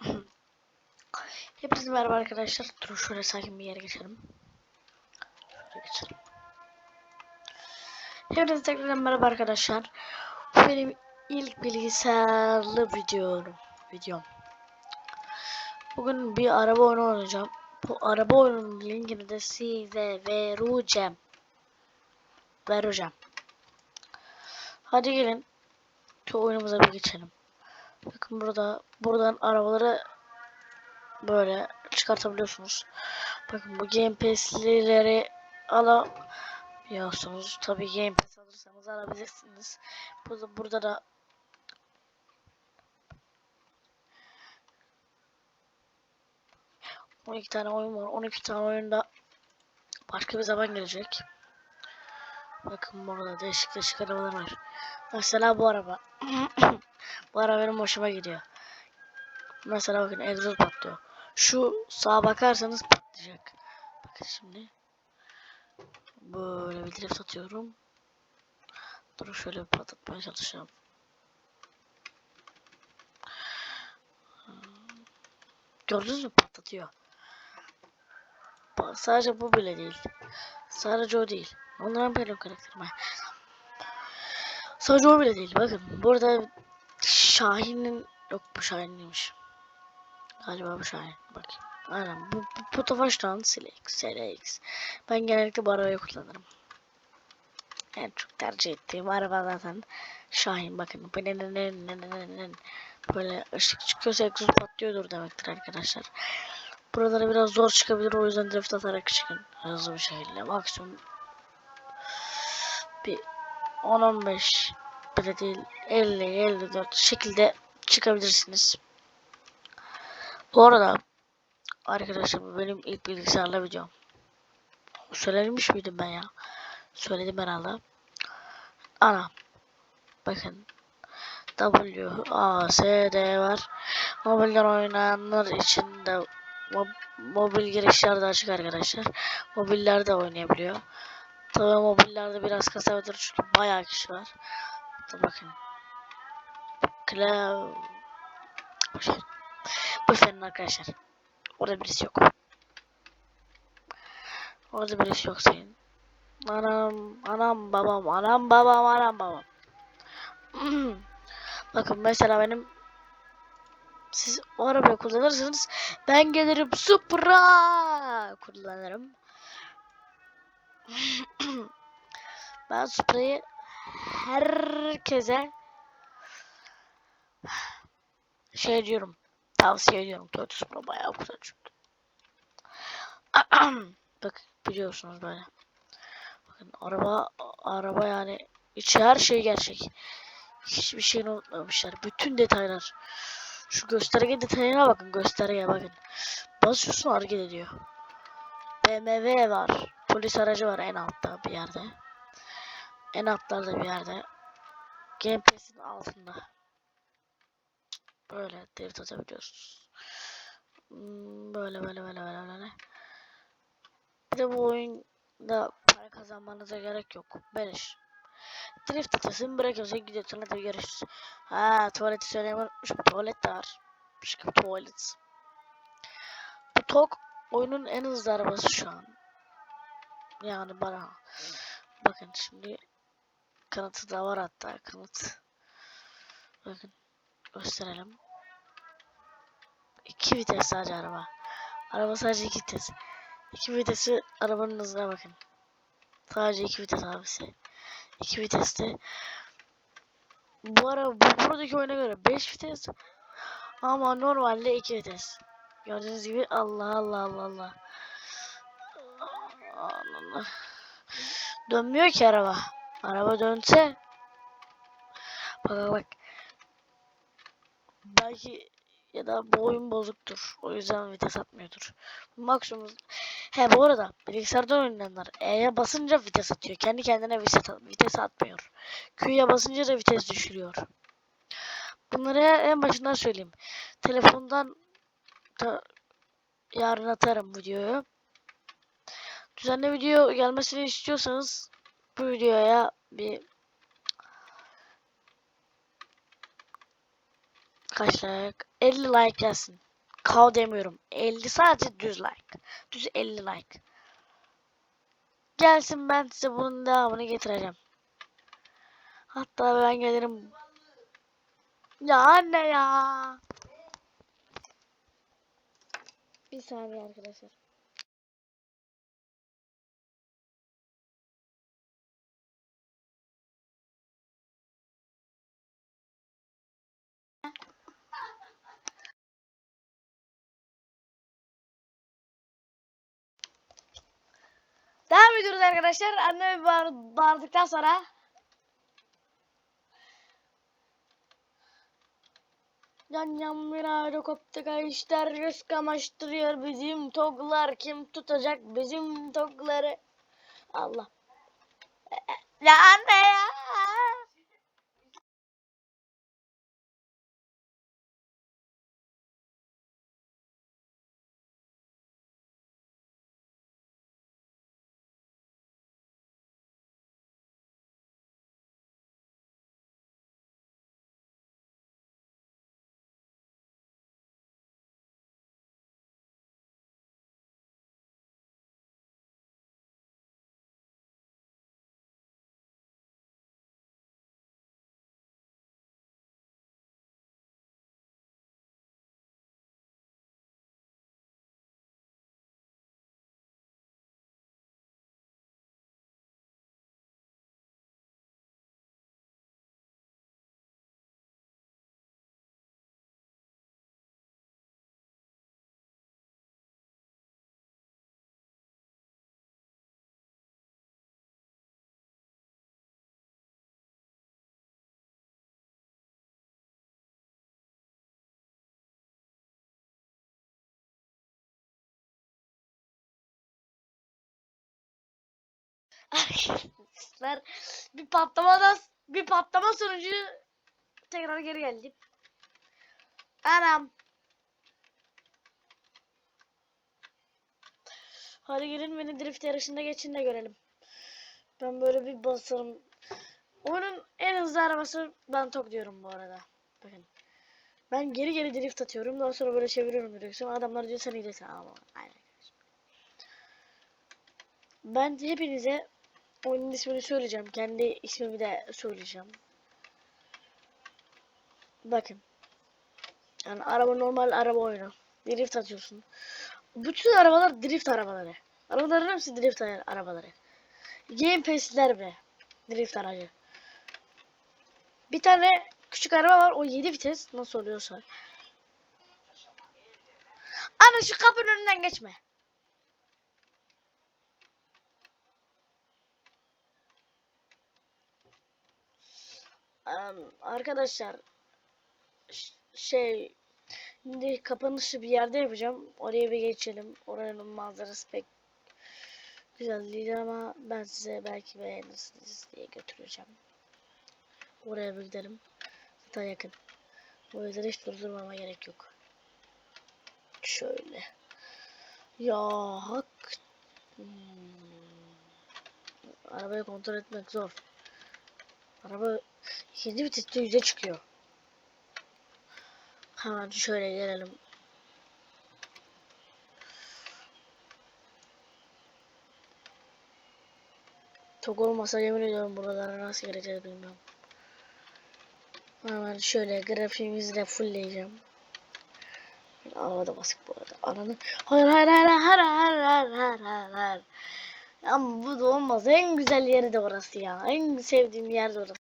Hepinize merhaba arkadaşlar. Dur şöyle sakin bir yere geçelim. Şöyle geçelim. Hepinize tekrar merhaba arkadaşlar. Bu benim ilk bilgisayarlı videom. Videom. Bugün bir araba oyunu oynayacağım. Bu araba oyununun linkini de size vereceğim. Vereceğim. Hadi gelin. Şu oyunumuza bir geçelim. Bakın burada buradan arabaları böyle çıkartabiliyorsunuz. Bakın bu Game Pass'lileri alamıyorsunuz. Tabii Game Pass alırsanız alabilirsiniz. Burada, burada da On iki tane oyun var. 12 tane oyunda başka bir zaman gelecek. Bakın burada değişik değişik arabalar var. Mesela bu araba. bu araba benim hoşuma gidiyor. Mesela bakın egzoz patlıyor. Şu sağa bakarsanız patlayacak. Bakın şimdi. Böyle bir drift atıyorum. Dur şöyle bir patlatmaya çalışacağım. Gördünüz mü patlatıyor. Sadece bu bile değil. Sadece o değil. Onların benim karakterime. Sadece o bile değil. Bakın burada Şahin'in yok bu Şahin'iymiş. Galiba bu Şahin. Bak. Aynen bu, bu, Tofaş'tan SLX, SLX. Ben genellikle bu arabayı kullanırım. En çok tercih ettiğim araba zaten Şahin. Bakın böyle ışık çıkıyorsa egzoz patlıyordur demektir arkadaşlar. Buralara biraz zor çıkabilir o yüzden drift atarak çıkın hızlı bir şekilde. Maksimum bir 10-15 bile değil 50-54 şekilde çıkabilirsiniz. Bu arada arkadaşlar bu benim ilk bilgisayarla videom. Söylemiş miydim ben ya? Söyledim herhalde. Ana. Bakın. W, A, S, D var. Mobilden oynayanlar için de mob mobil girişler de açık arkadaşlar. Mobillerde oynayabiliyor. Tabii mobillerde biraz kasabilir çünkü bayağı kişi var. Bakın. Klav... Boşver. Boşverin arkadaşlar. Orada birisi yok. Orada birisi yok senin. Anam, anam babam, anam babam, anam babam. Bakın mesela benim siz o arabayı kullanırsınız. Ben gelirim Supra kullanırım. ben Supra'yı herkese şey diyorum. Tavsiye ediyorum. Toyota Supra bayağı güzel çünkü. Bak biliyorsunuz böyle. Bakın araba araba yani içi her şey gerçek. Hiçbir şeyini unutmamışlar. Bütün detaylar. Şu gösterge detayına bakın. Göstergeye bakın. Basıyorsun hareket ediyor. BMW var. Polis aracı var en altta bir yerde. En altlarda bir yerde. Game Pass'in altında. Böyle drift atabiliyorsunuz. Hmm, Böyle böyle böyle böyle böyle. Bir de bu oyunda para kazanmanıza gerek yok. Beleş. Drift atasın bırakıyorsun gidiyorsun hadi görüşürüz. Ha tuvaleti söylemeyi unutmuşum. Tuvalet de var. Bir tuvalet. Bu tok oyunun en hızlı arabası şu an. Yani bana. Bakın şimdi kanıtı da var hatta kanıt. Bakın gösterelim. İki vites sadece araba. Araba sadece iki vites. İki vitesi arabanın hızına bakın. Sadece iki vites abisi. 2 viteste. Bu ara bu buradaki oyuna göre 5 vites ama normalde 2 vites. Gördüğünüz gibi Allah Allah Allah Allah. Allah. Dönmüyor ki araba. Araba dönse bak bak. Belki ya da bu oyun bozuktur. O yüzden vites atmıyordur. Maksimum He bu arada bilgisayarda oynayanlar E'ye basınca vites atıyor. Kendi kendine vites, vites atmıyor. Q'ya basınca da vites düşürüyor. Bunları en başından söyleyeyim. Telefondan da yarın atarım videoyu. Düzenli video gelmesini istiyorsanız bu videoya bir Kaç like? 50 like gelsin. K demiyorum. 50 sadece düz like. Düz 50 like. Gelsin ben size bunun devamını getireceğim. Hatta ben gelirim. Ya anne ya. Bir saniye arkadaşlar. Devam ediyoruz arkadaşlar. Annemi bağır, bağırdıktan sonra. Yan yan bir helikopter işler göz kamaştırıyor bizim toglar. Kim tutacak bizim togları? Allah. Ya anne ya Arkadaşlar bir patlamadan bir patlama sonucu tekrar geri geldim. Anam. Hadi gelin beni drift yarışında geçin de görelim. Ben böyle bir basarım. Onun en hızlı arabası ben tok diyorum bu arada. Bakın. Ben geri geri drift atıyorum. Daha sonra böyle çeviriyorum direksiyonu. Adamlar diyor sen iyilesin. Ama aynen. Ben hepinize oyunun ismini söyleyeceğim. Kendi ismimi de söyleyeceğim. Bakın. Yani araba normal araba oyunu. Drift atıyorsun. Bütün arabalar drift arabaları. Arabaların hepsi drift arabaları. Game Pass'ler be. Drift aracı. Bir tane küçük araba var. O 7 vites. Nasıl oluyorsa. Ana şu kapının önünden geçme. Arkadaşlar şey şimdi kapanışı bir yerde yapacağım. Oraya bir geçelim. Oranın manzarası pek güzel değil ama ben size belki beğenirsiniz diye götüreceğim. Oraya bir gidelim. Zaten yakın. O yüzden hiç durdurmama gerek yok. Şöyle. Ya hak. Hmm. Arabayı kontrol etmek zor. Araba 7 viteste 100'e çıkıyor. Hemen şöyle gelelim. Tok olmasa yemin ediyorum buralara nasıl gireceğiz bilmiyorum. Hemen şöyle grafiğimizi de fullleyeceğim. Arabada basık bu arada. Aranın. Hayır hayır hayır hayır hayır hayır hayır hayır. Ama bu da olmaz. En güzel yeri de orası ya. En sevdiğim yer de orası.